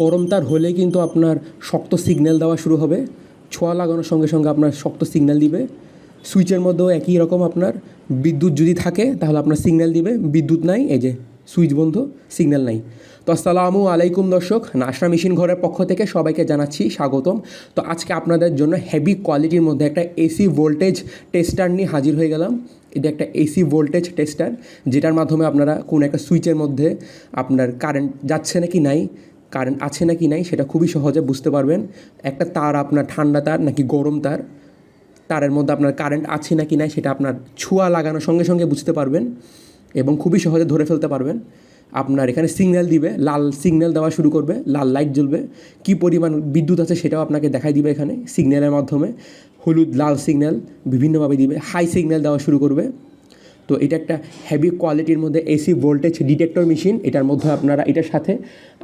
গরম তার হলে কিন্তু আপনার শক্ত সিগন্যাল দেওয়া শুরু হবে। ছোঁয়া লাগানোর সঙ্গে সঙ্গে আপনার শক্ত সিগন্যাল দিবে। সুইচের মধ্যেও একই রকম আপনার। বিদ্যুৎ যদি থাকে, তাহলে আপনার সিগন্যাল দিবে। বিদ্যুৎ নাই, এই যে সুইচ বন্ধ সিগন্যাল নাই। তো আসসালামু আলাইকুম দর্শক, নাশরা মেশিন ঘরের পক্ষ থেকে সবাইকে জানাচ্ছি স্বাগতম। তো আজকে আপনাদের জন্য হেভি কোয়ালিটির মধ্যে একটা এসি ভোল্টেজ টেস্টার নিয়ে হাজির হয়ে গেলাম। এটা একটা এসি ভোল্টেজ টেস্টার যেটার মাধ্যমে আপনারা কোন একটা সুইচের মধ্যে আপনার কারেন্ট যাচ্ছে নাকি নাই কারেন্ট আছে নাকি নাই সেটা খুবই সহজে বুঝতে পারবেন। একটা তার আপনার ঠান্ডা তার নাকি গরম তার, তারের মধ্যে আপনার কারেন্ট আছে নাকি নাই সেটা আপনার ছোঁয়া লাগানোর সঙ্গে সঙ্গে বুঝতে পারবেন এবং খুবই সহজে ধরে ফেলতে পারবেন। আপনার এখানে সিগন্যাল দিবে, লাল সিগন্যাল দেওয়া শুরু করবে, লাল লাইট জ্বলবে। কী পরিমাণ বিদ্যুৎ আছে সেটাও আপনাকে দেখাই দিবে এখানে সিগন্যালের মাধ্যমে। হলুদ, লাল সিগন্যাল বিভিন্নভাবে দিবে হাই সিগন্যাল দেওয়া শুরু করবে। তো এটা একটা হেভি কোয়ালিটির মধ্যে এসি ভোল্টেজ ডিটেক্টর মেশিন এটার মধ্যে আপনারা, এটার সাথে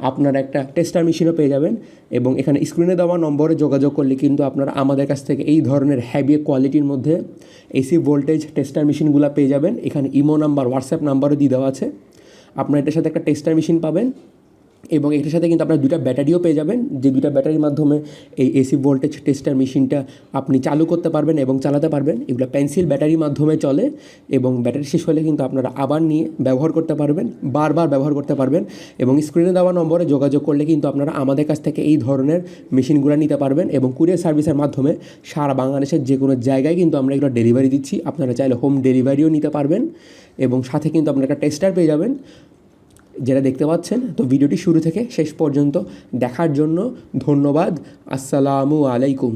আপনারা একটা টেস্টার মেশিনও পেয়ে যাবেন এবং এখানে স্ক্রিনে দেওয়া নম্বরে যোগাযোগ করলে কিন্তু আপনারা আমাদের কাছ থেকে এই ধরনের হেভি কোয়ালিটির মধ্যে এসি ভোল্টেজ টেস্টার মেশিনগুলো পেয়ে যাবেন। এখানে ইমো নাম্বার হোয়াটসঅ্যাপ নাম্বারও দিয়ে দেওয়া আছে। আপনারা এটার সাথে একটা টেস্টার মেশিন পাবেন। এবং এটার সাথে কিন্তু আপনার দুটা ব্যাটারিও পেয়ে যাবেন। যে দুটা ব্যাটারির মাধ্যমে এই এসি ভোল্টেজ টেস্টার মেশিনটা আপনি চালু করতে পারবেন এবং চালাতে পারবেন। এগুলো পেন্সিল ব্যাটারির মাধ্যমে চলে এবং ব্যাটারি শেষ হলে কিন্তু আপনারা আবার নিয়ে ব্যবহার করতে পারবেন, বারবার ব্যবহার করতে পারবেন এবং স্ক্রিনে দেওয়া নম্বরে যোগাযোগ করলে কিন্তু আপনারা আমাদের কাছ থেকে এই ধরনের মেশিনগুলো নিতে পারবেন এবং কুরিয়ার সার্ভিসের মাধ্যমে সারা বাংলাদেশের যে কোনো জায়গায় কিন্তু আমরা এগুলো ডেলিভারি দিচ্ছি। আপনারা চাইলে হোম ডেলিভারিও নিতে পারবেন এবং সাথে কিন্তু আপনারা একটা টেস্টার পেয়ে যাবেন। যেটা দেখতে পাচ্ছেন, তো ভিডিওটি শুরু থেকে শেষ পর্যন্ত দেখার জন্য ধন্যবাদ। আসসালামু আলাইকুম।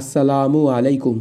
আসসালামু আলাইকুম।